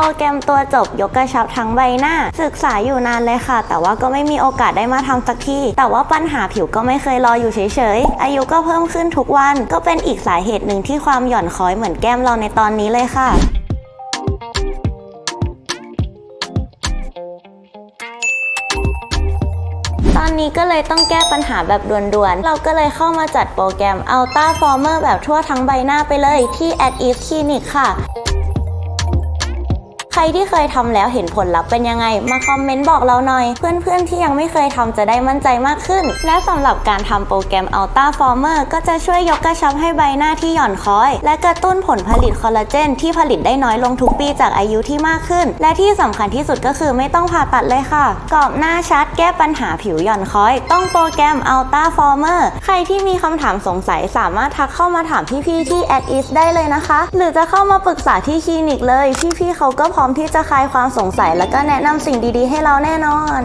โปรแกรมตัวจบยกกระชับทั้งใบหน้า ศึกษาอยู่นานเลยค่ะ แต่ว่าก็ไม่มีโอกาสได้มาทำสักทีแต่ว่าปัญหาผิวก็ไม่เคยรออยู่เฉยๆ อายุก็เพิ่มขึ้นทุกวัน ก็เป็นอีกสาเหตุหนึ่งที่ความหย่อนคล้อยเหมือนแก้มเราในตอนนี้เลยค่ะตอนนี้ก็เลยต้องแก้ปัญหาแบบด่วนๆ เราก็เลยเข้ามาจัดโปรแกรม Ultra Former แบบทั่วทั้งใบหน้าไปเลยที่ At Ease Clinic ค่ะ รที่เคยทำแล้วเห็นผลลัพธ์เป็นยังไง มาคอมเมนต์บอกเราหน่อย เพื่อนๆที่ยังไม่เคยทำจะได้มั่นใจมากขึ้น และสำหรับการทำโปรแกรม Ultra Former ก็จะช่วยยกกระชับให้ใบหน้าที่หย่อนคล้อย และกระตุ้นผลผลิตคอลลาเจนที่ผลิตได้น้อยลงทุกปีจากอายุที่มากขึ้น และที่สำคัญที่สุดก็คือไม่ต้องผ่าตัดเลยค่ะกรอบหน้าชัดแก้ปัญหาผิวหย่อนคล้อย ต้องโปรแกรม Ultra Former ใครที่มีคำถามสงสัยสามารถทักเข้ามาถามพี่ๆที่ At Ease ได้เลยนะคะ หรือจะเข้ามาปรึกษาที่คลินิกเลยพี่ๆเขาก็พร้อมอมที่จะคลายความสงสัย แล้วก็แนะนำสิ่งดีๆ ให้เราแน่นอน